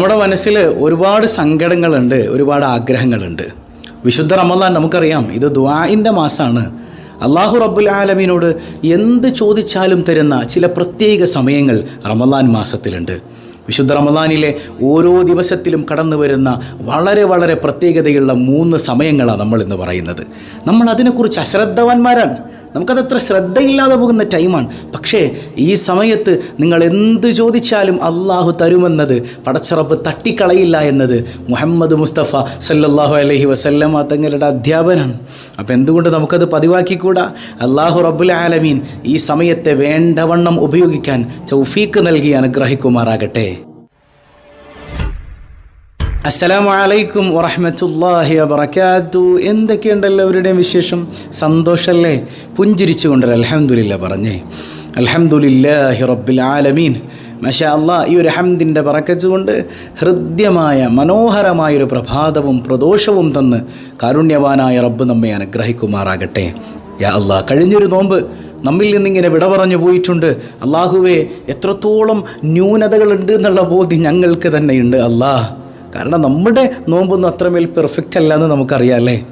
നമ്മുടെ മനസ്സിൽ ഒരുപാട് സങ്കടങ്ങളുണ്ട് ഒരുപാട് ആഗ്രഹങ്ങളുണ്ട്. വിശുദ്ധ റമദാൻ നമുക്കറിയാം ഇത് ദ്വാഇന്റെ മാസമാണ് അള്ളാഹു റബ്ബുൽ ആലമീനോട് എന്ത് ചോദിച്ചാലും തരുന്ന ചില പ്രത്യേക സമയങ്ങൾ റമദാൻ മാസത്തിലുണ്ട്. വിശുദ്ധ റമദാനിലെ ഓരോ ദിവസത്തിലും കടന്നു വരുന്ന വളരെ വളരെ പ്രത്യേകതയുള്ള മൂന്ന് സമയങ്ങളാണ് നമ്മൾ ഇന്ന് പറയുന്നത്. നമ്മൾ അതിനെക്കുറിച്ച് അശ്രദ്ധവാന്മാരാണ്. നമുക്കതത്ര ശ്രദ്ധയില്ലാതെ പോകുന്ന ടൈമാണ്. പക്ഷേ ഈ സമയത്ത് നിങ്ങൾ എന്ത് ചോദിച്ചാലും അള്ളാഹു തരുമെന്നത് പടച്ചറപ്പ് തട്ടിക്കളയില്ല എന്നത് മുഹമ്മദ് മുസ്തഫ സല്ലാഹു അലഹി വസല്ലമ തങ്ങളുടെ അധ്യാപനാണ്. അപ്പോൾ എന്തുകൊണ്ട് നമുക്കത് പതിവാക്കിക്കൂടാ? അള്ളാഹു റബ്ബുൽ ആലമീൻ ഈ സമയത്തെ വേണ്ടവണ്ണം ഉപയോഗിക്കാൻ ചൗഫീക്ക് നൽകി അനുഗ്രഹിക്കുമാറാകട്ടെ. അസ്സലാമു അലൈക്കും വറഹ്മത്തുള്ളാഹി വബറകാത്തു. എന്തൊക്കെയുണ്ട് എല്ലാവരുടെയും വിശേഷം? സന്തോഷമല്ലേ പുഞ്ചിരിച്ചു പുഞ്ചിരിച്ചുകൊണ്ട് അലഹമുല്ല പറഞ്ഞേ. അൽഹംദുലില്ലാഹി റബ്ബിൽ ആലമീൻ മഷാ അള്ളാ ഈ ഒരു ഹംദിന്റെ പറക്കച്ചുകൊണ്ട് ഹൃദ്യമായ മനോഹരമായൊരു പ്രഭാതവും പ്രദോഷവും തന്ന് കാരുണ്യവാനായ റബ്ബ് നമ്മെ അനുഗ്രഹിക്കുമാറാകട്ടെ. യാ അള്ളാ കഴിഞ്ഞൊരു നോമ്പ് നമ്മിൽ നിന്നിങ്ങനെ വിട പറഞ്ഞു പോയിട്ടുണ്ട്. അള്ളാഹുവേ എത്രത്തോളം ന്യൂനതകളുണ്ട് എന്നുള്ള ബോധ്യം ഞങ്ങൾക്ക് തന്നെയുണ്ട് അല്ലാ. കാരണം നമ്മുടെ നോമ്പൊന്നും അത്രമേൽ പെർഫെക്റ്റ് അല്ല എന്ന് നമുക്കറിയാമല്ലേ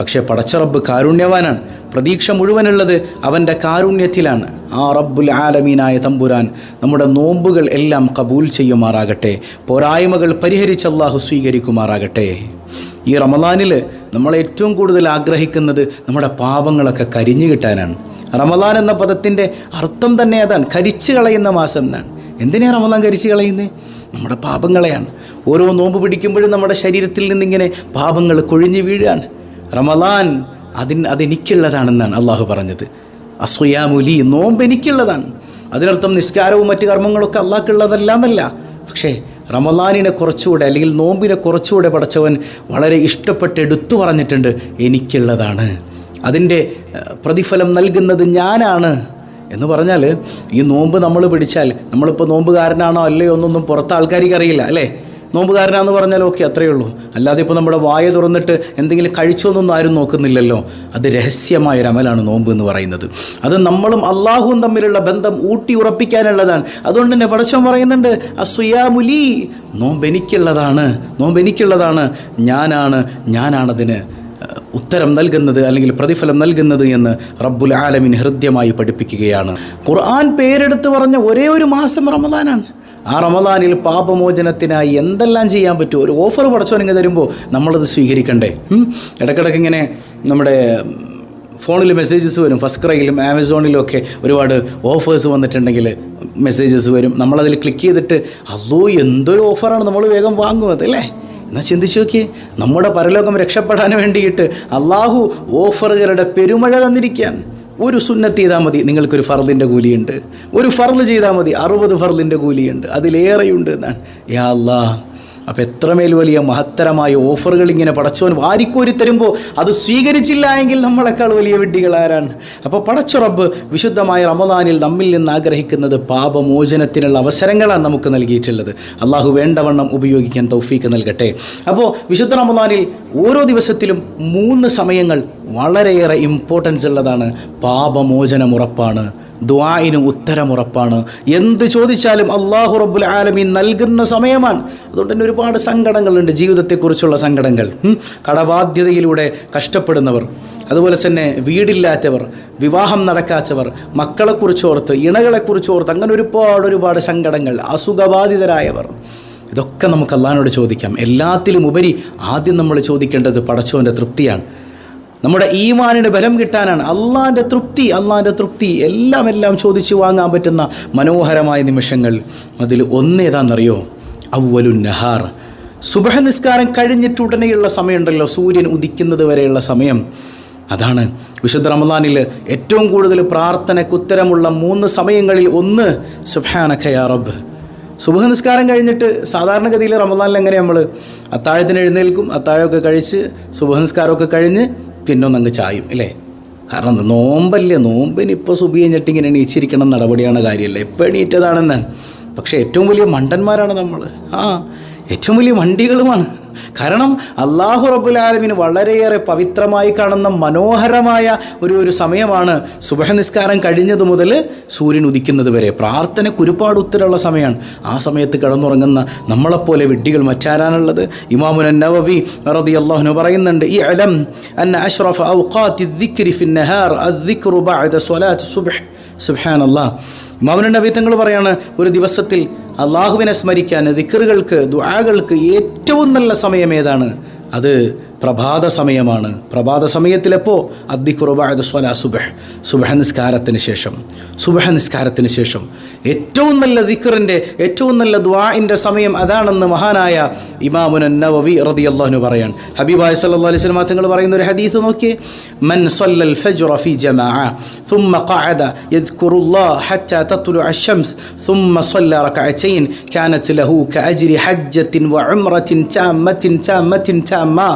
പക്ഷേ പടച്ചറബ്ബ് കാരുണ്യവാനാണ്. പ്രതീക്ഷ മുഴുവനുള്ളത് അവന്റെ കാരുണ്യത്തിലാണ്. ആ റബ്ബുൽ ആലമീനായ തമ്പുരാൻ നമ്മുടെ നോമ്പുകൾ എല്ലാം കബൂൽ ചെയ്യുമാറാകട്ടെ. പോരായ്മകൾ പരിഹരിച്ച് അള്ളാഹു സ്വീകരിക്കുമാറാകട്ടെ. ഈ റമദാനിൽ നമ്മൾ ഏറ്റവും കൂടുതൽ ആഗ്രഹിക്കുന്നത് നമ്മുടെ പാപങ്ങളൊക്കെ കരിഞ്ഞു കിട്ടാനാണ്. റമദാൻ എന്ന പദത്തിന്റെ അർത്ഥം തന്നെ അതാണ്. കരിച്ചു കളയുന്ന മാസം എന്നാണ്. എന്തിനാണ് റമദാൻ കരിച്ചു കളയുന്നത് നമ്മുടെ പാപങ്ങളെയാണ്. ഓരോ നോമ്പ് പിടിക്കുമ്പോഴും നമ്മുടെ ശരീരത്തിൽ നിന്നിങ്ങനെ പാപങ്ങൾ കൊഴിഞ്ഞു വീഴാൻ റമദാൻ അതിന് അതെനിക്കുള്ളതാണെന്നാണ് അള്ളാഹു പറഞ്ഞത്. അസുയാമുലി നോമ്പ് എനിക്കുള്ളതാണ്. അതിനർത്ഥം നിസ്കാരവും മറ്റു കർമ്മങ്ങളൊക്കെ അള്ളാഹ്ക്കുള്ളതല്ലാന്നല്ല. പക്ഷേ റമദാനിനെ കുറച്ചുകൂടെ അല്ലെങ്കിൽ നോമ്പിനെ കുറച്ചുകൂടെ പഠിച്ചവൻ വളരെ ഇഷ്ടപ്പെട്ട് എടുത്തു പറഞ്ഞിട്ടുണ്ട് എനിക്കുള്ളതാണ്. അതിന്റെ പ്രതിഫലം നൽകുന്നത് ഞാനാണ്. എന്ന് പറഞ്ഞാൽ ഈ നോമ്പ് നമ്മൾ പിടിച്ചാൽ നമ്മളിപ്പോൾ നോമ്പുകാരനാണോ അല്ലയോ എന്നൊന്നും പുറത്ത് ആൾക്കാർക്ക് അറിയില്ല അല്ലേ? നോമ്പുകാരനാന്ന് പറഞ്ഞാൽ ഓക്കെ അത്രയേ ഉള്ളൂ. അല്ലാതെ ഇപ്പോൾ നമ്മുടെ വായ തുറന്നിട്ട് എന്തെങ്കിലും കഴിച്ചോ എന്നൊന്നും ആരും നോക്കുന്നില്ലല്ലോ. അത് രഹസ്യമായ ഒരു അമലാണ് നോമ്പ് എന്ന് പറയുന്നത്. അത് നമ്മളും അള്ളാഹുവും തമ്മിലുള്ള ബന്ധം ഊട്ടി ഉറപ്പിക്കാനുള്ളതാണ്. അതുകൊണ്ട് തന്നെ പടച്ചോൻ പറയുന്നുണ്ട് അസുയാമുലി നോമ്പ് എനിക്കുള്ളതാണ് നോമ്പ് എനിക്കുള്ളതാണ്. ഞാനാണ് ഞാനാണതിന് ഉത്തരം നൽകുന്നത് അല്ലെങ്കിൽ പ്രതിഫലം നൽകുന്നത് എന്ന് റബ്ബുൽ ആലമിൻ ഹൃദ്യമായി പഠിപ്പിക്കുകയാണ്. ഖുർആൻ പേരെടുത്ത് പറഞ്ഞ ഒരേ ഒരു മാസം റമദാനാണ്. ആ റമദാനിൽ പാപമോചനത്തിനായി എന്തെല്ലാം ചെയ്യാൻ പറ്റുമോ ഒരു ഓഫർ പടച്ചോനെങ്കിൽ തരുമ്പോൾ നമ്മളത് സ്വീകരിക്കണ്ടേ? ഇടയ്ക്കിടയ്ക്ക് ഇങ്ങനെ നമ്മുടെ ഫോണിൽ മെസ്സേജസ് വരും. ഫസ്റ്റ് ക്രൈയിലും ആമസോണിലും ഒക്കെ ഒരുപാട് ഓഫേഴ്സ് വന്നിട്ടുണ്ടെങ്കിൽ മെസ്സേജസ് വരും. നമ്മളതിൽ ക്ലിക്ക് ചെയ്തിട്ട് അതോ എന്തൊരു ഓഫറാണ് നമ്മൾ വേഗം വാങ്ങുന്നത് അല്ലേ? എന്നാൽ ചിന്തിച്ചു നോക്കിയേ. നമ്മുടെ പരലോകം രക്ഷപ്പെടാൻ വേണ്ടിയിട്ട് അള്ളാഹു ഓഫറുകളുടെ പെരുമഴ തന്നിരിക്കുകയാണ്. ഒരു സുന്നത്ത് ചെയ്താൽ മതി. നിങ്ങൾക്കൊരു ഫർദിന്റെ കൂലിയുണ്ട്. ഒരു ഫർദ് ചെയ്താൽ മതി. അറുപത് ഫർദിന്റെ കൂലിയുണ്ട്. അതിലേറെയുണ്ട് എന്നാണ്. യാ അല്ലാ അപ്പോൾ എത്രമേൽ വലിയ മഹത്തരമായ ഓഫറുകൾ ഇങ്ങനെ പടച്ചോൻ വാരിക്കോരി തരുമ്പോൾ അത് സ്വീകരിച്ചില്ല എങ്കിൽ നമ്മളെക്കാൾ വലിയ വിഡ്ഢികൾ ആരാണ്? അപ്പോൾ പടച്ചുറബ് വിശുദ്ധമായ റമദാനിൽ നമ്മിൽ നിന്ന് ആഗ്രഹിക്കുന്നത് പാപമോചനത്തിനുള്ള അവസരങ്ങളാണ് നമുക്ക് നൽകിയിട്ടുള്ളത്. അള്ളാഹു വേണ്ടവണ്ണം ഉപയോഗിക്കാൻ തൗഫീക്ക് നൽകട്ടെ. അപ്പോൾ വിശുദ്ധ റമദാനിൽ ഓരോ ദിവസത്തിലും മൂന്ന് സമയങ്ങൾ വളരെയേറെ ഇമ്പോർട്ടൻസ് ഉള്ളതാണ്. പാപമോചനം ഉറപ്പാണ്. ദ്വായിന് ഉത്തരമുറപ്പാണ്. എന്ത് ചോദിച്ചാലും അള്ളാഹു റബ്ബുൽ ആലമീൻ നൽകുന്ന സമയമാണ്. അതുകൊണ്ട് തന്നെ ഒരുപാട് സങ്കടങ്ങളുണ്ട് ജീവിതത്തെക്കുറിച്ചുള്ള സങ്കടങ്ങൾ. കടബാധ്യതയിലൂടെ കഷ്ടപ്പെടുന്നവർ അതുപോലെ തന്നെ വീടില്ലാത്തവർ വിവാഹം നടക്കാത്തവർ മക്കളെക്കുറിച്ചോർത്ത് ഇണകളെക്കുറിച്ചോർത്ത് അങ്ങനെ ഒരുപാട് ഒരുപാട് സങ്കടങ്ങൾ അസുഖബാധിതരായവർ. ഇതൊക്കെ നമുക്ക് അള്ളഹാനോട് ചോദിക്കാം. എല്ലാത്തിലും ഉപരി ആദ്യം നമ്മൾ ചോദിക്കേണ്ടത് പടച്ചോന്റെ തൃപ്തിയാണ്. നമ്മുടെ ഈമാനിന് ബലം കിട്ടാനാണ് അള്ളാന്റെ തൃപ്തി അള്ളാന്റെ തൃപ്തി. എല്ലാം എല്ലാം ചോദിച്ചു വാങ്ങാൻ പറ്റുന്ന മനോഹരമായ നിമിഷങ്ങൾ അതിൽ ഒന്നേതാണെന്നറിയോ അവലു നഹാർ. സുബഹ നിസ്കാരം കഴിഞ്ഞിട്ടുടനെയുള്ള സമയമുണ്ടല്ലോ സൂര്യൻ ഉദിക്കുന്നത് വരെയുള്ള സമയം. അതാണ് വിശുദ്ധ റമദാനിൽ ഏറ്റവും കൂടുതൽ പ്രാർത്ഥനയ്ക്ക് ഉത്തരമുള്ള മൂന്ന് സമയങ്ങളിൽ ഒന്ന് സുബാനഖയാ റബ്ബ്. സുബഹ നിസ്കാരം കഴിഞ്ഞിട്ട് സാധാരണഗതിയിൽ റമദാനിൽ എങ്ങനെ നമ്മൾ അത്താഴത്തിന് എഴുന്നേൽക്കും അത്താഴമൊക്കെ കഴിച്ച് സുബഹ നിസ്കാരമൊക്കെ കഴിഞ്ഞ് പിന്നെ ഒന്നങ്ങ് ചായും അല്ലേ? കാരണം നോമ്പല്ലേ നോമ്പിന് ഇപ്പോൾ സുബി കഴിഞ്ഞിട്ട് ഇങ്ങനെ എണീച്ചിരിക്കണം നടപടിയാണ് കാര്യമല്ല? എപ്പോൾ എണീറ്റതാണെന്നാണ്. പക്ഷേ ഏറ്റവും വലിയ മണ്ടന്മാരാണ് നമ്മൾ ആ ഏറ്റവും വലിയ വണ്ടികളുമാണ്. കാരണം അള്ളാഹു റബുലാലമിന് വളരെയേറെ പവിത്രമായി കാണുന്ന മനോഹരമായ ഒരു ഒരു സമയമാണ് സുബഹനിസ്കാരം കഴിഞ്ഞത് മുതൽ സൂര്യൻ ഉദിക്കുന്നത് വരെ. പ്രാർത്ഥന ഒരുപാട് ഉത്തരമുള്ള സമയമാണ്. ആ സമയത്ത് കിടന്നുറങ്ങുന്ന നമ്മളെപ്പോലെ വിഡ്ഢികൾ മറ്റാരാനുള്ളത് ഇമാമുൻ നവവി റതി അള്ളാഹുനു പറയുന്നുണ്ട് ഈ അലം അന്ന അഷ്റഫ് ഔഖാത്തി ദിക്രി ഫിൻ നഹാർ അദ്ദിക്റു ബഅദ സ്വലാത്ത് സുബ്ഹ്. സുബ്ഹാനല്ലാഹ്. ഇമാമുൻ നബി പറയാണ് ഒരു ദിവസത്തിൽ അള്ളാഹുവിനെ സ്മരിക്കാൻ ദിക്കറുകൾക്ക് ദ്വാകൾക്ക് ഏറ്റവും നല്ല സമയം ഏതാണ്? അത് പ്രഭാത സമയമാണ്. പ്രഭാത സമയത്തിലെപ്പോൾ അദ്ദിഖുറുബായത് സ്വല സുബഹ്. സുബഹ നിസ്കാരത്തിന് ശേഷം. സുബഹ നിസ്കാരത്തിന് ശേഷം. ഏറ്റവും നല്ല ദിക്കറിൻ്റെ ഏറ്റവും നല്ല ദ്വാഇൻ്റെ സമയം അതാണെന്ന് മഹാനായ ഇമാമുൻ നവവി റതി അള്ളാഹുന് പറയാൻ ഹബീബായ് സല്ലല്ലാഹു അലൈഹി വസല്ലം തങ്ങൾ പറയുന്ന ഒരു ഹദീസ് നോക്കിയേ മൻ സല്ലൽ ഫജ്റ ഫി ജമാഅ ثم قعد يذكر الله حتى تطلع الشمس ثم صلى ركعتين كانت له كأجر حجة وعمرة تامة تامة تامة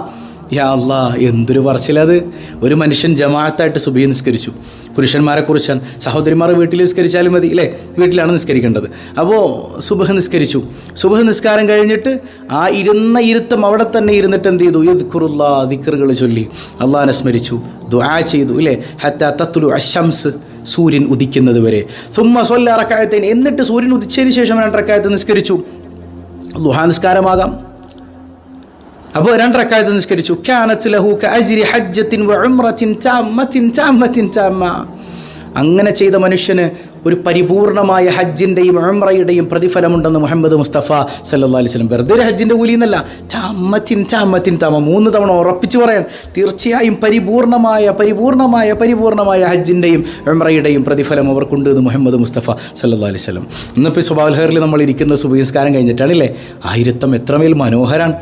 യാ അല്ലാ എന്തൊരു പറച്ചിലത് ഒരു മനുഷ്യൻ ജമാഅത്തായിട്ട് സുബിയെ നിസ്കരിച്ചു. പുരുഷന്മാരെ കുറിച്ചാണ്. സഹോദരിമാരെ വീട്ടിൽ നിസ്കരിച്ചാലും മതി അല്ലേ? വീട്ടിലാണ് നിസ്കരിക്കേണ്ടത്. അപ്പോൾ സുബഹ നിസ്കരിച്ചു. സുബഹ നിസ്കാരം കഴിഞ്ഞിട്ട് ആ ഇരുന്ന ഇരുത്തം അവിടെ തന്നെ ഇരുന്നിട്ട് എന്ത് ചെയ്തു? ഇദ്ഖുറുല്ലാ ദിക്കറുകൾ ചൊല്ലി. അള്ളാഹാനെ സ്മരിച്ചു. ദുആ ചെയ്തു ഇല്ലേ? ഹത്ത തത്തുലു അശംസ് സൂര്യൻ ഉദിക്കുന്നത് വരെ. സുമ്മ സൊല്ല റക്കായത്തേന് എന്നിട്ട് സൂര്യൻ ഉദിച്ചതിന് ശേഷം രണ്ടറക്കായത്ത് നിസ്കരിച്ചു. ലുഹാ നിസ്കാരമാകാം. അപ്പോൾ രണ്ടരക്കാഴ്ച നിഷ്കരിച്ചു. കാനത്ത് ലഹു അജിരി ഹജ്ജത്തിൻ വ ഉംറത്തിൻ താമ്മത്തിൻ താമ്മത്തിൻ താമ്മ അങ്ങനെ ചെയ്ത മനുഷ്യന് ഒരു പരിപൂർണമായ ഹജ്ജിന്റെയും ഉംറയുടെയും പ്രതിഫലമുണ്ടെന്ന് മുഹമ്മദ് മുസ്തഫ സല്ലല്ലാഹു അലൈഹി വസല്ലം വെറുതെ ഒരു ഹജ്ജിന്റെ കൂലി എന്നല്ല. താമ്മത്തിൻ താമ്മത്തിൻ താമ മൂന്ന് തവണ ഉറപ്പിച്ചു പറയാൻ. തീർച്ചയായും പരിപൂർണമായ പരിപൂർണമായ പരിപൂർണമായ ഹജ്ജിന്റെയും ഉംറയുടെയും പ്രതിഫലം അവർക്കുണ്ട് എന്ന് മുഹമ്മദ് മുസ്തഫ സല്ലല്ലാഹു അലൈഹി വസല്ലം. ഇന്നിപ്പോൾ സ്വഭാവൽഹറിൽ നമ്മൾ ഇരിക്കുന്ന സുബഹിസ്കാരം കഴിഞ്ഞിട്ടാണല്ലേ ആയിരത്തം എത്രമേൽ മനോഹരാണ്.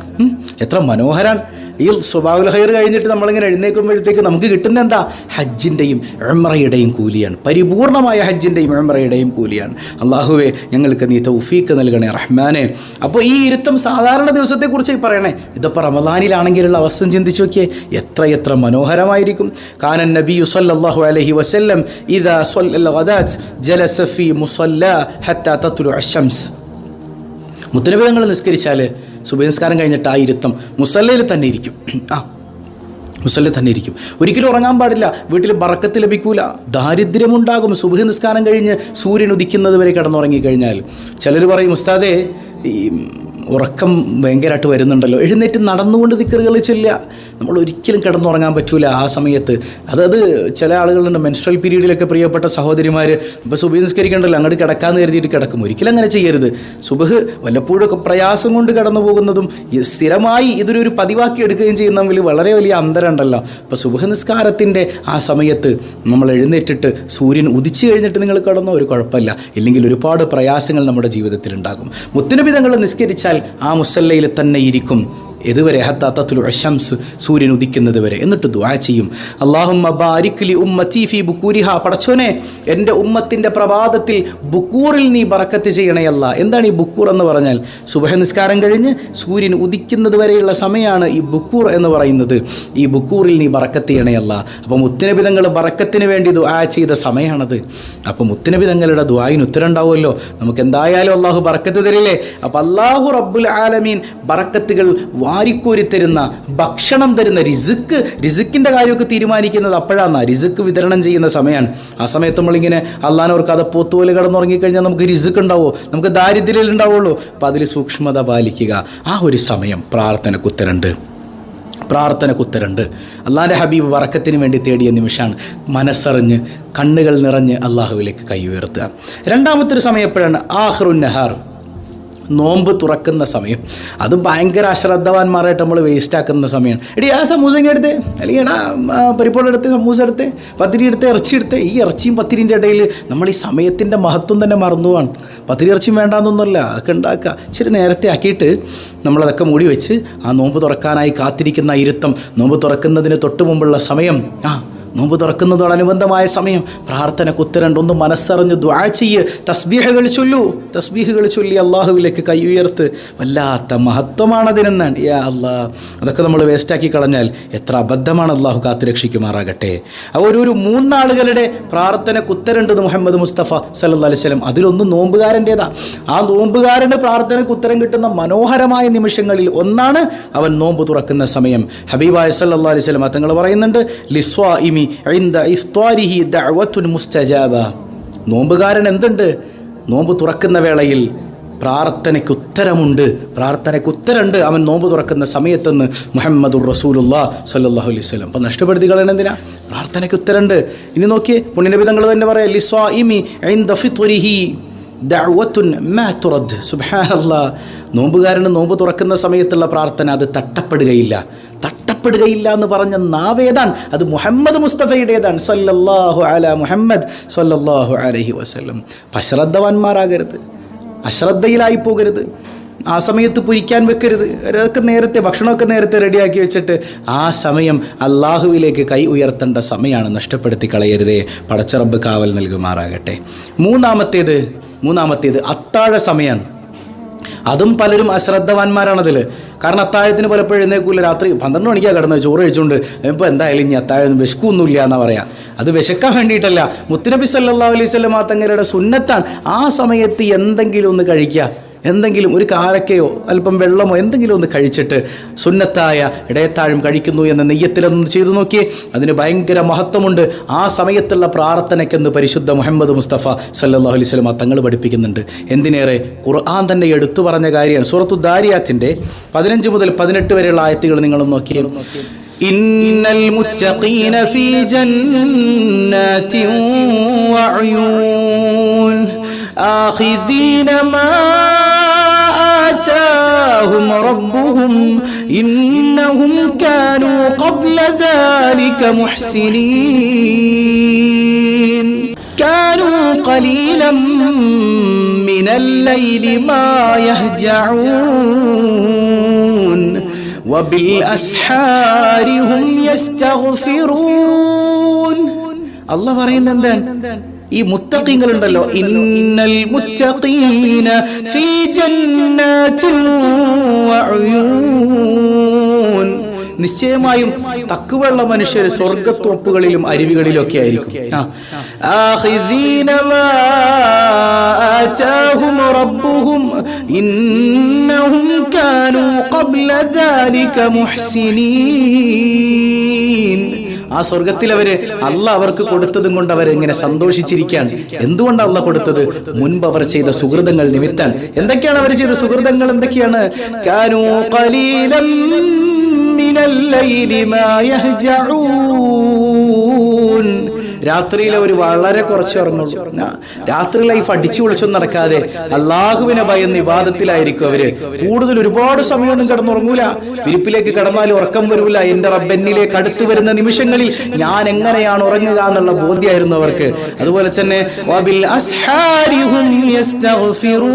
എത്ര മനോഹരാൻ ഈ സ്വഭാവ ഹയർ കഴിഞ്ഞിട്ട് നമ്മളിങ്ങനെ എഴുന്നേൽക്കുമ്പോഴത്തേക്ക് നമുക്ക് കിട്ടുന്ന എന്താ? ഹജ്ജിന്റെയും ഉംറയുടെയും കൂലിയാണ്. പരിപൂർണമായ ഹജ്ജിന്റെയും ഉംറയുടെയും കൂലിയാണ്. അള്ളാഹുവെ ഞങ്ങൾക്ക് നീ തൗഫീക്ക് നൽകണേ റഹ്മാനെ. അപ്പോൾ ഈ ഇരുത്തം സാധാരണ ദിവസത്തെക്കുറിച്ച് പറയണേ. ഇതിപ്പോൾ റമദാനിലാണെങ്കിലുള്ള അവസ്ഥ ചിന്തിച്ചു നോക്കിയേ. എത്ര എത്ര മനോഹരമായിരിക്കും. കാനൻ നബി സല്ലല്ലാഹു അലഹി വസല്ലം ഇദാ ജലസഫി മുസല്ല ഹത്താ തത്തുലു അഷംസ് മുത്തനബി തങ്ങൾ നിസ്കരിച്ചാൽ സുബഹിസ്കാരം കഴിഞ്ഞിട്ട് ആ ഇരുത്തം മുസല്ലയിൽ തന്നെ ഇരിക്കും. ആ മുസല്ലയിൽ തന്നെ ഇരിക്കും. ഒരിക്കലും ഉറങ്ങാൻ പാടില്ല. വീട്ടിൽ ബറക്കത്ത് ലഭിക്കൂല. ദാരിദ്ര്യമുണ്ടാകും. സുബഹ നിസ്കാരം കഴിഞ്ഞ് സൂര്യൻ ഉദിക്കുന്നത് വരെ കിടന്നുറങ്ങിക്കഴിഞ്ഞാൽ ചിലർ പറയും ഉസ്താദേ ഈ ഉറക്കം ഭയങ്കരമായിട്ട് വരുന്നുണ്ടല്ലോ. എഴുന്നേറ്റ് നടന്നുകൊണ്ട് ദിക്കറുകൾ ചെല്ലുക. നമ്മൾ ഒരിക്കലും കിടന്നുറങ്ങാൻ പറ്റൂല ആ സമയത്ത്. അതായത് ചില ആളുകളുണ്ട് മെൻസ്ട്രൽ പീരീഡിലൊക്കെ പ്രിയപ്പെട്ട സഹോദരിമാർ ഇപ്പോൾ സുബഹി നിസ്കരിക്കണ്ടല്ലോ അങ്ങോട്ട് കിടക്കാമെന്ന് കരുതിയിട്ട് കിടക്കും. ഒരിക്കലും അങ്ങനെ ചെയ്യരുത്. സുബഹ് വല്ലപ്പോഴൊക്കെ പ്രയാസം കൊണ്ട് കടന്നു പോകുന്നതും സ്ഥിരമായി ഇതൊരു പതിവാക്കി എടുക്കുകയും ചെയ്യുന്നതിൽ വളരെ വലിയ അന്തരമുണ്ടല്ലോ. അപ്പോൾ സുബഹ് നിസ്കാരത്തിന്റെ ആ സമയത്ത് നമ്മൾ എഴുന്നേറ്റിട്ട് സൂര്യൻ ഉദിച്ചു കഴിഞ്ഞിട്ട് നിങ്ങൾ കിടന്നോ ഒരു കുഴപ്പമില്ല. ഇല്ലെങ്കിൽ ഒരുപാട് പ്രയാസങ്ങൾ നമ്മുടെ ജീവിതത്തിൽ ഉണ്ടാകും മുത്തുനബി തങ്ങൾ നിസ്കരിച്ചാൽ ആ മുസല്ലയിൽ തന്നെ ഇരിക്കും. ഇതുവരെ ഹത്താത്തുഷംസ് സൂര്യൻ ഉദിക്കുന്നത് വരെ. എന്നിട്ട് ദുആ ചെയ്യും. അള്ളാഹും ബാരിക്ലി ഉമ്മത്തി ഫി ബുക്കൂരിഹ. പടച്ചോനെ എന്റെ ഉമ്മത്തിന്റെ പ്രഭാതത്തിൽ ബുക്കൂറിൽ നീ ബറക്കത്ത് ചെയ്യണയല്ല എന്താണ് ഈ ബുക്കൂർ എന്ന് പറഞ്ഞാൽ? സുബഹ നിസ്കാരം കഴിഞ്ഞ് സൂര്യൻ ഉദിക്കുന്നത് വരെയുള്ള സമയമാണ് ഈ ബുക്കൂർ എന്ന് പറയുന്നത്. ഈ ബുക്കൂറിൽ നീ ബറക്കത്ത് ചെയ്യണയല്ല അപ്പോൾ മുത്തിനബിതങ്ങൾ ബറക്കത്തിന് വേണ്ടി ദുആ ചെയ്ത സമയമാണത് അപ്പോൾ മുത്തിനബിതങ്ങളുടെ ദുആയിന് ഉത്തരം ഉണ്ടാവുമല്ലോ. നമുക്ക് എന്തായാലും അള്ളാഹു ബറക്കത്ത് തരില്ലേ? അപ്പോൾ അള്ളാഹു റബ്ബുൽ ആലമീൻ ബറക്കത്തുകൾ വാരിക്കോരി തരുന്ന ഭക്ഷണം തരുന്ന റിസുക്ക് റിസുക്കിന്റെ കാര്യമൊക്കെ തീരുമാനിക്കുന്നത് അപ്പോഴാണ് റിസുക്ക് വിതരണം ചെയ്യുന്ന സമയമാണ് ആ സമയത്ത് നമ്മളിങ്ങനെ അള്ളാനവർക്ക് അത് പോത്തുപോലെ കിടന്നുറങ്ങിക്കഴിഞ്ഞാൽ നമുക്ക് റിസുക്ക് ഉണ്ടാവോ നമുക്ക് ദാരിദ്ര്യം ഉണ്ടാവുള്ളൂ. അപ്പോൾ അതിൽ സൂക്ഷ്മത പാലിക്കുക. ആ ഒരു സമയം പ്രാർത്ഥനയ്ക്ക് ഉത്തരണ്ട്. പ്രാർത്ഥനയ്ക്ക് ഉത്തരണ്ട്. അള്ളാഹിന്റെ ഹബീബ് വറക്കത്തിന് വേണ്ടി തേടിയ നിമിഷമാണ് മനസ്സറിഞ്ഞ് കണ്ണുകൾ നിറഞ്ഞ് അള്ളാഹുവിലേക്ക് കൈ ഉയർത്തുക. രണ്ടാമത്തെ ഒരു സമയം എപ്പോഴാണ്? ആഹ്റുൻ നോമ്പ് തുറക്കുന്ന സമയം. അത് ഭയങ്കര അശ്രദ്ധവാന്മാരായിട്ട് നമ്മൾ വേസ്റ്റ് ആക്കുന്ന സമയമാണ് എടി ആ സമൂസം എടുത്ത്. അല്ലെങ്കിൽ എടാ ആ, പരിപ്പോളം എടുത്ത് സമൂസ എടുത്ത് പത്തിരി എടുത്ത് ഇറച്ചി എടുത്ത്. ഈ ഇറച്ചിയും പത്തിരിന്റെ ഇടയിൽ നമ്മൾ ഈ സമയത്തിന്റെ മഹത്വം തന്നെ മറന്നു പോവാണ് പത്തിരി ഇറച്ചിയും വേണ്ടാന്നൊന്നുമല്ല അതൊക്കെ ഉണ്ടാക്കുക. ഇച്ചിരി നേരത്തെ ആക്കിയിട്ട് നമ്മളതൊക്കെ മൂടി വെച്ച് ആ നോമ്പ് തുറക്കാനായി കാത്തിരിക്കുന്ന ഇരുത്തം നോമ്പ് തുറക്കുന്നതിന് തൊട്ട് മുമ്പുള്ള സമയം. ആ നോമ്പ് തുറക്കുന്നതോടനുബന്ധമായ സമയം. പ്രാർത്ഥനയ്ക്ക് ഉത്തരണ്ട് ഒന്ന് മനസ്സറിഞ്ഞ് ദ്വാ ചെയ്യ്. തസ്ബീഹുകൾ ചൊല്ലൂ. തസ്ബീഹുകൾ ചൊല്ലി അള്ളാഹുവിലേക്ക് കൈ ഉയർത്ത്. വല്ലാത്ത മഹത്വമാണതിനെന്നാണ്. യാ അള്ളാ. അതൊക്കെ നമ്മൾ വേസ്റ്റാക്കി കളഞ്ഞാൽ എത്ര അബദ്ധമാണ് അള്ളാഹു കാത്തുരക്ഷിക്കുമാറാകട്ടെ അവ ഒരു മൂന്നാളുകളുടെ പ്രാർത്ഥനയ്ക്ക് ഉത്തരണ്ടെന്ന് മുഹമ്മദ് മുസ്തഫ സല്ലു അലൈഹി വസല്ലം. അതിലൊന്ന് നോമ്പുകാരന്റേതാ. ആ നോമ്പുകാരന്റെ പ്രാർത്ഥനയ്ക്ക് ഉത്തരം കിട്ടുന്ന മനോഹരമായ നിമിഷങ്ങളിൽ ഒന്നാണ് അവൻ നോമ്പ് തുറക്കുന്ന സമയം. ഹബീബായ സല്ലാ അലൈഹി വസല്ലം തങ്ങൾ പറയുന്നുണ്ട് ലിസ്വാഇമി ഇഫ്താരിഹി ദഅവത്തുൻ മുസ്തജാബ. നോമ്പുകാരൻ എന്തുണ്ട്? നോമ്പ് തുറക്കുന്ന വേളയിൽ പ്രാർത്ഥനയ്ക്ക് ഉത്തരമുണ്ട്. പ്രാർത്ഥനയ്ക്ക് ഉത്തരമുണ്ട്. അവൻ നോമ്പ് തുറക്കുന്ന സമയത്തെന്ന് മുഹമ്മദുർ റസൂലുള്ള സല്ലാഹു അലൈഹി വസല്ലം. അപ്പം നഷ്ടപ്പെടുത്തി കളയണം എന്തിനാ? പ്രാർത്ഥനയ്ക്ക് ഉത്തരമുണ്ട്. ഇനി നോക്കിയേ പുണ്യനബി തങ്ങൾ തന്നെ പറയാം ദഅവത്തുൻ മാ നോമ്പുകാരന് നോമ്പ് തുറക്കുന്ന സമയത്തുള്ള പ്രാർത്ഥന അത് തട്ടപ്പെടുകയില്ല. തട്ടപ്പെടുകയില്ല എന്ന് പറഞ്ഞ നാവേതാണ്. അത് മുഹമ്മദ് മുസ്തഫയുടേതാണ്. സല്ലല്ലാഹു അല മുഹമ്മദ് സല്ലല്ലാഹു അലഹി വസ്ലം അശ്രദ്ധവാന്മാരാകരുത്. അശ്രദ്ധയിലായി പോകരുത്. ആ സമയത്ത് പുരിക്കാൻ വെക്കരുത്. അതൊക്കെ നേരത്തെ ഭക്ഷണമൊക്കെ നേരത്തെ റെഡിയാക്കി വെച്ചിട്ട് ആ സമയം അള്ളാഹുവിലേക്ക് കൈ ഉയർത്തേണ്ട സമയമാണ്. നഷ്ടപ്പെടുത്തി കളയരുതേ. പടച്ചറബ് കാവൽ നൽകുമാറാകട്ടെ. മൂന്നാമത്തേത് മൂന്നാമത്തേത് അത്താഴ സമയമാണ് അതും പലരും അശ്രദ്ധവാന്മാരാണതിൽ കാരണം അത്താഴത്തിന് പലപ്പോഴും എഴുന്നേക്കൂല രാത്രി പന്ത്രണ്ട് മണിക്കാണ് കിടന്നത്. ചോറ് കഴിച്ചുകൊണ്ട് ഇപ്പോൾ എന്തായാലും ഇനി അത്താഴം വിശക്കൊന്നുമില്ല എന്നാ പറയാം. അത് വിശക്കാൻ വേണ്ടിയിട്ടല്ല. മുത്തുനബി സല്ലാ അലൈഹി സ്വലം തങ്ങളുടെ സുന്നത്താണ്. ആ സമയത്ത് എന്തെങ്കിലും ഒന്ന് കഴിക്കുക എന്തെങ്കിലും ഒരു കാരക്കയോ അല്പം വെള്ളമോ എന്തെങ്കിലും ഒന്ന് കഴിച്ചിട്ട് സുന്നത്തായ ഇടയത്താഴം കഴിക്കുന്നു എന്ന നെയ്യത്തിലൊന്ന് ചെയ്തു നോക്കിയേ. അതിന് ഭയങ്കര മഹത്വമുണ്ട്. ആ സമയത്തുള്ള പ്രാർത്ഥനയ്ക്കെന്ന് പരിശുദ്ധ മുഹമ്മദ് മുസ്തഫ സല്ലാഹു അലൈഹി സ്വലമ തങ്ങൾ പഠിപ്പിക്കുന്നുണ്ട്. എന്തിനേറെ? ഖുർആൻ തന്നെ എടുത്തു പറഞ്ഞ കാര്യമാണ്. സൂറത്തു ദാരിയാത്തിന്റെ പതിനഞ്ച് മുതൽ പതിനെട്ട് വരെയുള്ള ആയത്തുകൾ നിങ്ങൾ നോക്കിയേ. ഇന്നൽ മുത്തഖീന ഫീ ജന്നത്തിൻ വഅയൂൻ ആഖിദീന മാ آتاهم ربهم إنهم كانوا قبل ذلك محسنين كانوا قليلا من الليل ما يهجعون وبالأسحار هم يستغفرون الله പറയുന്നത് എന്താണ് ഈ മുത്തഖീങ്ങളുണ്ടല്ലോ. ഇന്നൽ മുത്തഖീന ഫീ ജന്നാത്തിൻ വഅയൂൻ. നിശ്ചയമായും തക്കുവെള്ള മനുഷ്യർ സ്വർഗത്തോപ്പുകളിലും അരുവികളിലും ഒക്കെ ആയിരിക്കും കാനൂ ഖബ്ല ദാലിക മുഹ്സിനീൻ. ആ സ്വർഗത്തിൽ അവർ അല്ല അവർക്ക് കൊടുത്തതും കൊണ്ട് അവർ എങ്ങനെ സന്തോഷിച്ചിരിക്കുകയാണ്. എന്തുകൊണ്ടാണ് അല്ല കൊടുത്തത്? മുൻപ് അവർ ചെയ്ത സുഹൃതങ്ങൾ നിമിത്താൻ എന്തൊക്കെയാണ് അവർ ചെയ്ത സുഹൃതങ്ങൾ? എന്തൊക്കെയാണ്? കാനൂ കലീലം മാ രാത്രിയിൽ അവർ വളരെ കുറച്ച് ഉറങ്ങുള്ളൂ. രാത്രി ലൈഫ് അടിച്ചു പൊളിച്ചൊന്നും നടക്കാതെ അള്ളാഹുവിനെ ഭയന്ന് വിവാദത്തിലായിരിക്കും അവർ. കൂടുതൽ ഒരുപാട് സമയമൊന്നും കിടന്നുറങ്ങൂല. വിരിപ്പിലേക്ക് കടന്നാൽ ഉറക്കം വരൂല. എന്റെ റബ്ബന്നിലേക്ക് അടുത്ത് വരുന്ന നിമിഷങ്ങളിൽ ഞാൻ എങ്ങനെയാണ് ഉറങ്ങുക എന്നുള്ള ബോധ്യമായിരുന്നു അവർക്ക്. അതുപോലെ തന്നെ അസ്ഹാരിഹും യസ്തഗ്ഫിറൂൻ.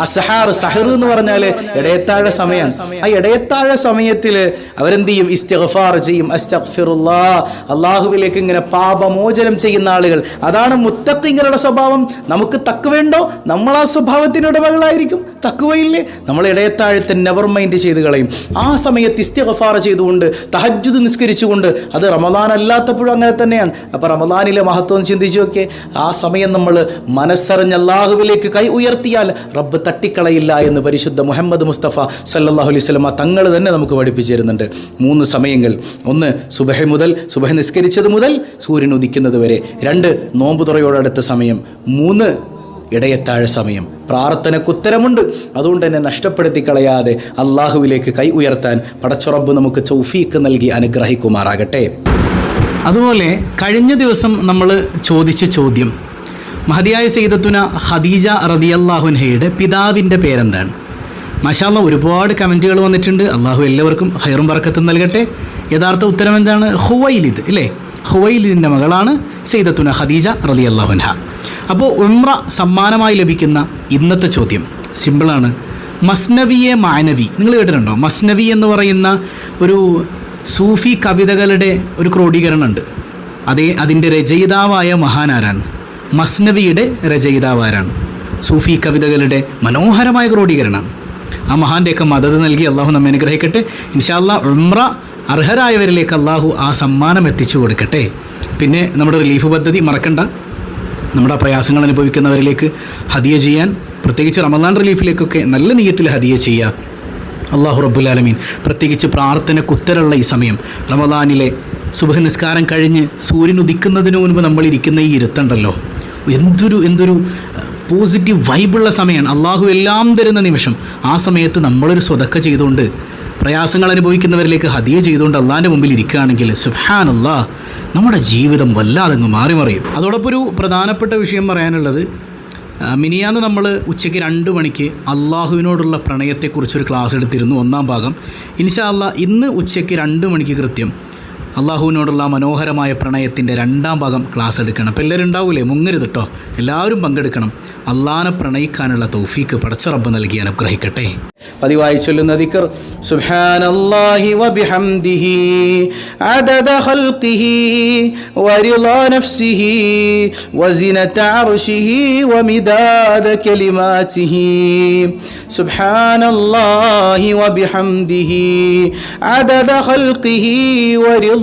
അസഹാർ സഹർ എന്ന് പറഞ്ഞാൽ ഇടയത്താഴ സമയമാണ് ആ ഇടയത്താഴ സമയത്തിൽ അവരെന്ത് ചെയ്യും ഇസ്തിഗ്ഫാർ ചെയ്യും. അള്ളാഹുവിലേക്ക് ഇങ്ങനെ പാപമോചനം ചെയ്യുന്ന ആളുകൾ. അതാണ് മുത്തക്കിങ്ങളുടെ സ്വഭാവം. നമുക്ക് തക്കുവേണ്ടോ നമ്മൾ ആ സ്വഭാവത്തിന് ഉടമകളായിരിക്കും തക്കുവയില്ലേ നമ്മൾ ഇടയത്താഴത്തെ നെവർ മൈൻഡ് ചെയ്ത് കളയും. ആ സമയത്ത് ഇസ്തിഗ്ഫാർ ചെയ്തുകൊണ്ട് തഹജ്ജുദ് നിസ്കരിച്ചുകൊണ്ട് അത് റമദാൻ അല്ലാത്തപ്പോഴും അങ്ങനെ തന്നെയാണ്. അപ്പോൾ റമദാനിലെ മഹത്വം ചിന്തിച്ചു നോക്കിയേ. ആ സമയം നമ്മൾ മനസ്സറിഞ്ഞ് അള്ളാഹുവിലേക്ക് കൈ ഉയർത്തിയാൽ റബ്ബ് തട്ടിക്കളയില്ല എന്ന് പരിശുദ്ധ മുഹമ്മദ് മുസ്തഫ സല്ലല്ലാഹു അലൈഹി സ്വലമ തങ്ങൾ തന്നെ നമുക്ക് പഠിപ്പിച്ചു തരുന്നുണ്ട് മൂന്ന് സമയങ്ങൾ. ഒന്ന് സുബഹ മുതൽ സുബഹ നിസ്കരിച്ചത് മുതൽ സൂര്യൻ ഉദിക്കുന്നത് വരെ. രണ്ട് നോമ്പ് തുറയോടടുത്ത സമയം. മൂന്ന് ഇടയത്താഴ സമയം. പ്രാർത്ഥനയ്ക്ക് ഉത്തരമുണ്ട്. അതുകൊണ്ട് തന്നെ നഷ്ടപ്പെടുത്തി കളയാതെ അള്ളാഹുവിലേക്ക് കൈ ഉയർത്താൻ പടച്ചുറബ് നമുക്ക് ചൗഫീക്ക് നൽകി അനുഗ്രഹിക്കുമാറാകട്ടെ. അതുപോലെ കഴിഞ്ഞ ദിവസം നമ്മൾ ചോദിച്ച ചോദ്യം. മഹതിയായ സെയ്ദത്തുന ഖദീജ റതിയല്ലാഹുൻഹയുടെ പിതാവിന്റെ പേരെന്താണ്? മഷാല്ല ഒരുപാട് കമന്റുകൾ വന്നിട്ടുണ്ട്. അള്ളാഹു എല്ലാവർക്കും ഹൈറും പറക്കത്തും നൽകട്ടെ. യഥാർത്ഥ ഉത്തരം എന്താണ്? ഹുവൈലിദ് അല്ലേ ഹുവൈലിദിന്റെ മകളാണ് സെയ്ദത്തുന ഖദീജ റതിയല്ലാഹുൻഹ അപ്പോൾ ഉമ്ര സമ്മാനമായി ലഭിക്കുന്ന ഇന്നത്തെ ചോദ്യം സിമ്പിളാണ്. മസ്നവിയെ മാനവി നിങ്ങൾ കേട്ടിട്ടുണ്ടോ? മസ്നവി എന്ന് പറയുന്ന ഒരു സൂഫി കവിതകളുടെ ഒരു ക്രോഡീകരണമുണ്ട്. അതേ അതിന്റെ രചയിതാവായ മഹാനാരാണ്. മസ്നവിയുടെ രചയിതാവാരാണ്. സൂഫി കവിതകളുടെ മനോഹരമായ ക്രോഡീകരണമാണ്. ആ മഹാന്റെയൊക്കെ മദത് നൽകി അള്ളാഹു നമ്മെ അനുഗ്രഹിക്കട്ടെ. ഇൻഷാല്ല ഉംറ അർഹരായവരിലേക്ക് അള്ളാഹു ആ സമ്മാനം എത്തിച്ചു കൊടുക്കട്ടെ. പിന്നെ നമ്മുടെ റിലീഫ് പദ്ധതി മറക്കണ്ട. നമ്മുടെ പ്രയാസങ്ങൾ അനുഭവിക്കുന്നവരിലേക്ക് ഹദിയ ചെയ്യാൻ പ്രത്യേകിച്ച് റമദാൻ റിലീഫിലേക്കൊക്കെ നല്ല നീയത്തിൽ ഹദിയ ചെയ്യുക. അള്ളാഹു റബ്ബുലാലമീൻ പ്രത്യേകിച്ച് പ്രാർത്ഥന ഉത്തരമുള്ള ഈ സമയം റമദാനിലെ സുബഹ നിസ്കാരം കഴിഞ്ഞ് സൂര്യൻ ഉദിക്കുന്നതിന് മുൻപ് നമ്മൾ ഇരിക്കുന്ന ഈ ഇരുത്തുണ്ടല്ലോ. എന്തൊരു എന്തൊരു പോസിറ്റീവ് വൈബുള്ള സമയമാണ് അള്ളാഹു എല്ലാം തരുന്ന നിമിഷം. ആ സമയത്ത് നമ്മളൊരു സ്വതക്ക ചെയ്തുകൊണ്ട് പ്രയാസങ്ങൾ അനുഭവിക്കുന്നവരിലേക്ക് ഹതിയെ ചെയ്തുകൊണ്ട് അള്ളാന്റെ മുമ്പിൽ ഇരിക്കുകയാണെങ്കിൽ അള്ളാഹ് നമ്മുടെ ജീവിതം വല്ലാതെ അങ്ങ് മാറി മറിയും. അതോടൊപ്പം ഒരു പ്രധാനപ്പെട്ട വിഷയം പറയാനുള്ളത് മിനിയാന്ന് നമ്മൾ ഉച്ചയ്ക്ക് രണ്ട് മണിക്ക് അള്ളാഹുവിനോടുള്ള പ്രണയത്തെക്കുറിച്ചൊരു ക്ലാസ് എടുത്തിരുന്നു ഒന്നാം ഭാഗം. ഇൻഷാ അല്ലാ ഇന്ന് ഉച്ചയ്ക്ക് രണ്ട് മണിക്ക് കൃത്യം അള്ളാഹുവിനോടുള്ള മനോഹരമായ പ്രണയത്തിന്റെ രണ്ടാം ഭാഗം ക്ലാസ് എടുക്കണം. അപ്പോൾ എല്ലാവരും ഉണ്ടാവൂലേ? മുങ്ങരുത് കേട്ടോ എല്ലാവരും പങ്കെടുക്കണം. അള്ളാഹനെ പ്രണയിക്കാനുള്ള തൗഫീക്ക് പടച്ച റബ്ബ് നൽകി അനുഗ്രഹിക്കട്ടെ. പതിവായി ചൊല്ലുന്ന ദിക്കർ സുബ്ഹാനല്ലാഹി വബിഹംദിഹി അദദ ഖൽഖിഹി വരിളാ നഫ്സിഹി വസിനത അർശിഹി വമിദാദ കലിമാതിഹി സുബ്ഹാനല്ലാഹി വബിഹംദിഹി അദദ ഖൽഖിഹി വരിളാ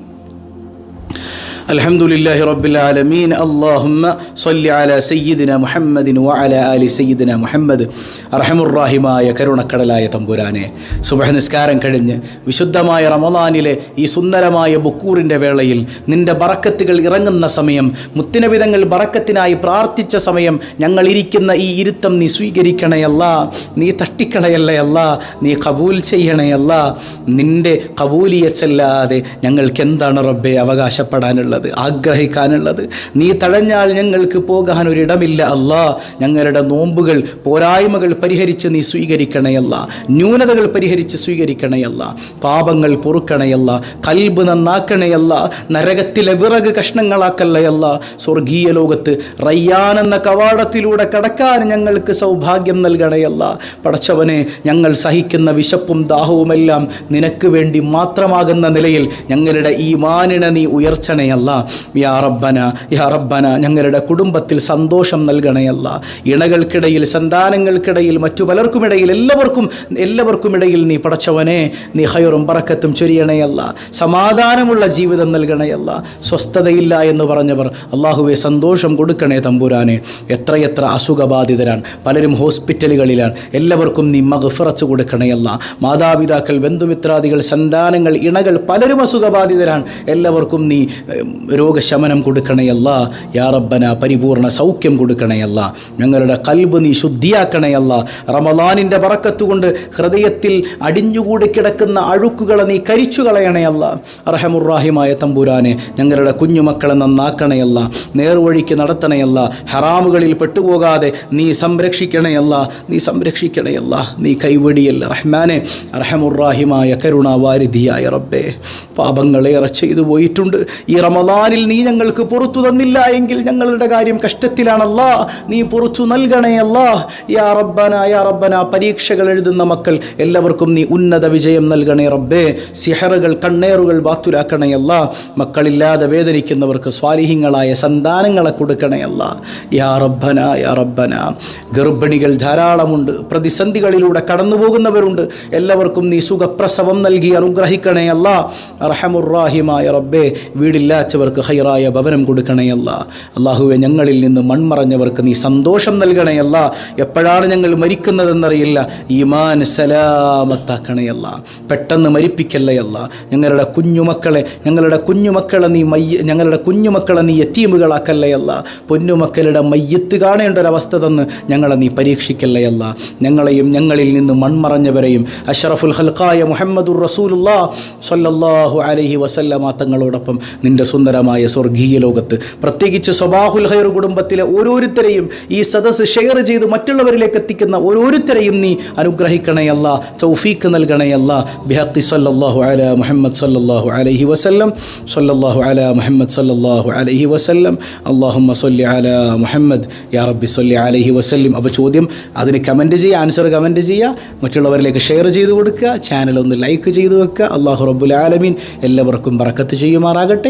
الحمد لله رب العالمين اللهم صل على سيدنا محمد وعلى آل سيدنا محمد അറഹമുറാഹിമായ കരുണക്കടലായ തമ്പുരാനെ സുബഹ നിസ്കാരം കഴിഞ്ഞ് വിശുദ്ധമായ റമദാനിലെ ഈ സുന്ദരമായ ബുക്കൂറിൻ്റെ വേളയിൽ നിന്റെ ബറക്കത്തുകൾ ഇറങ്ങുന്ന സമയം മുത്തിനവിധങ്ങൾ ബറക്കത്തിനായി പ്രാർത്ഥിച്ച സമയം ഞങ്ങൾ ഇരിക്കുന്ന ഈ ഇരുത്തം നീ സ്വീകരിക്കണയല്ല നീ തട്ടിക്കളയല്ലയല്ല നീ കബൂൽ ചെയ്യണയല്ല നിന്റെ കബൂലിയച്ചല്ലാതെ ഞങ്ങൾക്ക് എന്താണ് റബ്ബെ അവകാശപ്പെടാനുള്ളത് ആഗ്രഹിക്കാനുള്ളത്. നീ തഴഞ്ഞാൽ ഞങ്ങൾക്ക് പോകാൻ ഒരിടമില്ല അല്ലാ. ഞങ്ങളുടെ നോമ്പുകൾ പോരായ്മകൾ പരിഹരിച്ച് നീ സ്വീകരിക്കണയല്ല ന്യൂനതകൾ പരിഹരിച്ച് സ്വീകരിക്കണയല്ല പാപങ്ങൾ പൊറുക്കണയല്ല കൽബ് നന്നാക്കണയല്ല നരകത്തിലെ വിറക് കഷ്ണങ്ങളാക്കല്ലയല്ല സ്വർഗീയ ലോകത്ത് റയ്യാൻ എന്ന കവാടത്തിലൂടെ കടക്കാൻ ഞങ്ങൾക്ക് സൗഭാഗ്യം നൽകണയല്ല പടച്ചവനെ ഞങ്ങൾ സഹിക്കുന്ന വിശപ്പും ദാഹവുമെല്ലാം നിനക്ക് വേണ്ടി മാത്രമാകുന്ന നിലയിൽ ഞങ്ങളുടെ ഈ മാനിനെ നീ ഉയർച്ചണയല്ല റബ്ബന യാ റബ്ബന ഞങ്ങളുടെ കുടുംബത്തിൽ സന്തോഷം നൽകണയല്ല ഇണകൾക്കിടയിൽ സന്താനങ്ങൾക്കിടയിൽ മറ്റു പലർക്കുമിടയിൽ എല്ലാവർക്കും എല്ലാവർക്കും ഇടയിൽ നീ പടച്ചവനെ നീ ഹയറും പറക്കത്തും ചൊരിയണയല്ല സമാധാനമുള്ള ജീവിതം നൽകണയല്ല സ്വസ്ഥതയില്ല എന്ന് പറഞ്ഞവർ അള്ളാഹുവെ സന്തോഷം കൊടുക്കണേ തമ്പുരാനെ. എത്രയെത്ര അസുഖബാധിതരാണ്. പലരും ഹോസ്പിറ്റലുകളിലാണ്. എല്ലാവർക്കും നീ മഗ്ഫിറച്ച് കൊടുക്കണയല്ല മാതാപിതാക്കൾ ബന്ധുമിത്രാദികൾ സന്താനങ്ങൾ ഇണകൾ പലരും അസുഖബാധിതരാണ്. എല്ലാവർക്കും നീ രോഗശമനം കൊടുക്കണയല്ല യാ റബ്ബന പരിപൂർണ സൗഖ്യം കൊടുക്കണയല്ല ഞങ്ങളുടെ കൽബ് നീ ശുദ്ധിയാക്കണയല്ല റമലാനിന്റെ പറക്കത്തുകൊണ്ട് ഹൃദയത്തിൽ അടിഞ്ഞുകൂടി കിടക്കുന്ന അഴുക്കുകളെ നീ കരിച്ചു കളയണയല്ല അർഹമുറാഹിമായ തമ്പുരാനെ ഞങ്ങളുടെ കുഞ്ഞുമക്കളെ നന്നാക്കണയല്ല നേർവഴിക്ക് നടത്തണയല്ല ഹറാമുകളിൽ പെട്ടുപോകാതെ നീ സംരക്ഷിക്കണയല്ല നീ സംരക്ഷിക്കണയല്ല നീ കൈവടിയല്ല റഹ്മാനെ. അർഹമുറാഹിമായ കരുണാവാരിധിയായ റബ്ബേ. പാപങ്ങളേറെ ചെയ്തു പോയിട്ടുണ്ട്. ഈ റമദാനിൽ നീ ഞങ്ങൾക്ക് പുറത്തു തന്നില്ല എങ്കിൽ ഞങ്ങളുടെ കാര്യം കഷ്ടത്തിലാണല്ല നീ പുറത്തു നൽകണയല്ല യാ റബ്ബന യാ റബ്ബന പരീക്ഷകൾ എഴുതുന്ന മക്കൾ എല്ലാവർക്കും നീ ഉന്നത വിജയം നൽകണേ റബ്ബേ. സിഹറുകൾ കണ്ണേറുകൾ ബാത്തുലാക്കണയല്ല മക്കളില്ലാതെ വേദനിക്കുന്നവർക്ക് സ്വാലിഹ്യങ്ങളായ സന്താനങ്ങളെ കൊടുക്കണയല്ല യാ റബ്ബന യാ റബ്ബന. ഗർഭിണികൾ ധാരാളമുണ്ട് പ്രതിസന്ധികളിലൂടെ കടന്നു പോകുന്നവരുണ്ട് എല്ലാവർക്കും നീ സുഖപ്രസവം നൽകി അനുഗ്രഹിക്കണേയല്ല അർഹമുറാഹിമായ റബ്ബേ. വീടില്ലാത്തവർക്ക് ഹൈറായ ഭവനം കൊടുക്കണയല്ല അള്ളാഹുവെ ഞങ്ങളിൽ നിന്ന് മൺമറഞ്ഞവർക്ക് നീ സന്തോഷം നൽകണയല്ല എപ്പോഴാണ് ഞങ്ങൾ മരിക്കുന്നതെന്നറിയില്ല. ഈമാൻ സലാമത്താക്കണയല്ല പെട്ടെന്ന് മരിപ്പിക്കല്ലയല്ല ഞങ്ങളുടെ കുഞ്ഞുമക്കളെ ഞങ്ങളുടെ കുഞ്ഞുമക്കളെ നീ മയ്യ ഞങ്ങളുടെ കുഞ്ഞുമക്കളെ നീ എത്തീമുകളാക്കല്ലയല്ല പൊന്നുമക്കളുടെ മയ്യത്ത് കാണേണ്ട ഒരവസ്ഥ തന്ന് ഞങ്ങളെ നീ പരീക്ഷിക്കല്ലയല്ല ഞങ്ങളെയും ഞങ്ങളിൽ നിന്ന് മൺമറഞ്ഞവരെയും അഷറഫുൽ ഹൽക്കായ മുഹമ്മദുർ റസൂലുല്ലാ സല്ലാഹു അലഹി വസല്ലമ തങ്ങളോടൊപ്പം നിന്റെ സുന്ദര സുന്ദരമായ സ്വർഗീയ ലോകത്ത്. പ്രത്യേകിച്ച് സ്വബാഹുൽ ഹൈർ കുടുംബത്തിലെ ഓരോരുത്തരെയും ഈ സദസ് ഷെയർ ചെയ്ത് മറ്റുള്ളവരിലേക്ക് എത്തിക്കുന്ന ഓരോരുത്തരെയും നീ അനുഗ്രഹിക്കണേ അല്ല. തൗഫീക്ക് നൽകണേ ബിഹക്കി സല്ലല്ലാഹു അല മുഹമ്മദ് സല്ലാഹു അലഹി വസല്ലം. സല്ലാഹു അല മുഹമ്മദ് സല്ലാഹു അലഹി വസല്ലം. അള്ളാഹുമ്മ സല്ലി അല മുഹമ്മദ്. യാ റബ്ബി സല്ലി അലഹി വസല്ലം. അപ്പോൾ ചോദ്യം അതിന് കമന്റ് ചെയ്യുക ആൻസർ കമന്റ് ചെയ്യുക മറ്റുള്ളവരിലേക്ക് ഷെയർ ചെയ്ത് കൊടുക്കുക ചാനൽ ഒന്ന് ലൈക്ക് ചെയ്ത് വെക്കുക. അള്ളാഹു റബ്ബുൽ ആലമീൻ. എല്ലാവർക്കും ബറക്കത്ത് ചെയ്യുമാറാകട്ടെ.